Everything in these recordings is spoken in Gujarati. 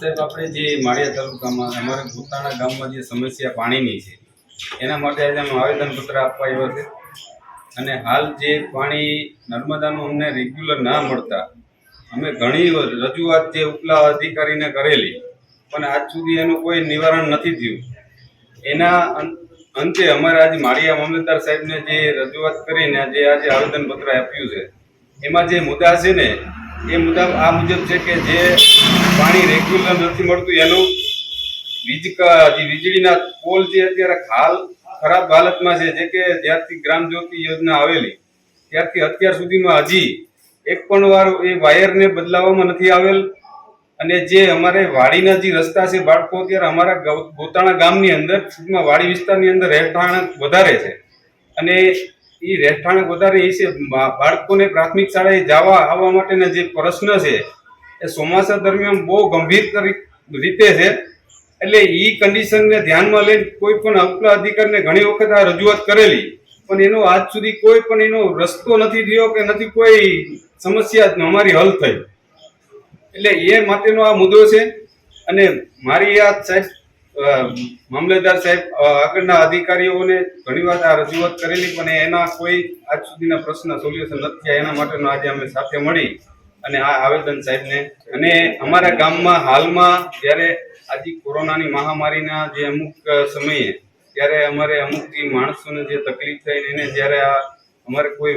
સાહેબ, આપણે જે માળિયા તાલુકામાં અમારા પોતાના ગામમાં જે સમસ્યા પાણીની છે, એના માટે આજે અમે આવેદનપત્ર આપવા આવ્યા છે. અને હાલ જે પાણી નર્મદાનું અમને રેગ્યુલર ના મળતા, અમે ઘણી રજૂઆત જે ઉપલા અધિકારીને કરેલી, પણ આજ સુધી એનું કોઈ નિવારણ નથી થયું. એના અંતે અમારે આજે માળિયા મામલતદાર સાહેબને જે રજૂઆત કરીને જે આજે આવેદનપત્ર આપ્યું છે, એમાં જે મુદ્દા છે ને, એ મુદ્દા આ મુજબ છે કે જે પાણી રેગ્યુલર નથી મળતું. એનું વીજ જે વીજળીના પોલ જે અત્યારે હાલ ખરાબ હાલતમાં છે, જે કે જ્યારથી ગ્રામ જ્યોતિ યોજના આવેલી, ત્યારથી અત્યાર સુધીમાં હજી એક પણ વાર એ વાયરને બદલાવવામાં નથી આવેલ. અને જે અમારે વાડીના જે રસ્તા છે, બાળકો અત્યારે અમારા ગોતાણા ગામની અંદર, ટૂંકમાં વાડી વિસ્તારની અંદર રહેઠાણ વધારે છે. અને એ રહેઠાણ વધારે એ છે બાળકોને પ્રાથમિક શાળાએ જવા આવવા માટેના જે પ્રશ્ન છે એ ચોમાસા દરમિયાન બહુ ગંભીર રીતે છે. એટલે એ કન્ડિશનને ધ્યાનમાં લઈને કોઈ પણ અપલા અધિકારીને ઘણી વખત આ રજૂઆત કરેલી. પણ એનો આજ સુધી કોઈ પણ એનો રસ્તો નથી થયો કે નથી કોઈ સમસ્યા અમારી હલ થઈ. એટલે એ માટેનો આ મુદ્દો છે. અને મારી આ સાહેબ મામલતદાર સાહેબ આગળના અધિકારીઓને ઘણી વાર આ રજૂઆત કરેલી, પણ એના કોઈ આજ સુધીના પ્રશ્ન સોલ્યુશન નથી થયા. એના માટેનો આજે અમે સાથે મળી. અને આ આવેદન સાહેબને. અને અમારા ગામમાં હાલમાં જ્યારે આજે કોરોનાની મહામારીના જે અમુક સમયે ત્યારે અમારે અમુક જે માણસોને જે તકલીફ થઈ એને જ્યારે આ અમારે કોઈ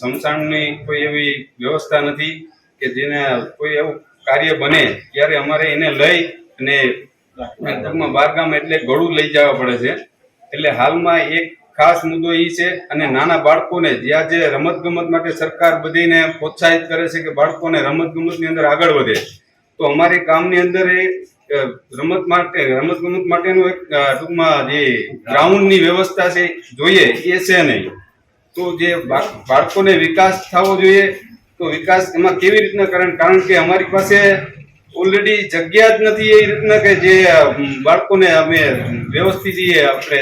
સમસાણની કોઈ એવી વ્યવસ્થા નથી કે જેને કોઈ એવું કાર્ય બને, ત્યારે અમારે એને લઈ અને ટૂંકમાં બારગામ એટલે ગળું લઈ જવા પડે છે. એટલે હાલમાં એક ખાસ મુદ્દો એ છે અને નાના બાળકોને જે રમત ગમત માટે સરકાર બધીને પ્રોત્સાહિત કરે છે કે બાળકોને રમત ગમતની અંદર આગળ વધે. તો અમારી ગામની અંદર એ રમત માટે રમત ગમત માટેનું એક ટૂંકમાં જે ગ્રાઉન્ડની વ્યવસ્થા છે જોઈએ, એ છે નહીં. તો જે બાળકોને વિકાસ થવો જોઈએ, તો વિકાસ એમાં કેવી રીતના કારણ કારણ કે અમારી પાસે ઓલરેડી જગ્યા જ નથી એ રીતના કે જે બાળકોને અમે વ્યવસ્થિત આપણે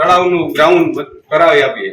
તળાવનું ગ્રાઉન્ડ કરાવી આપીએ.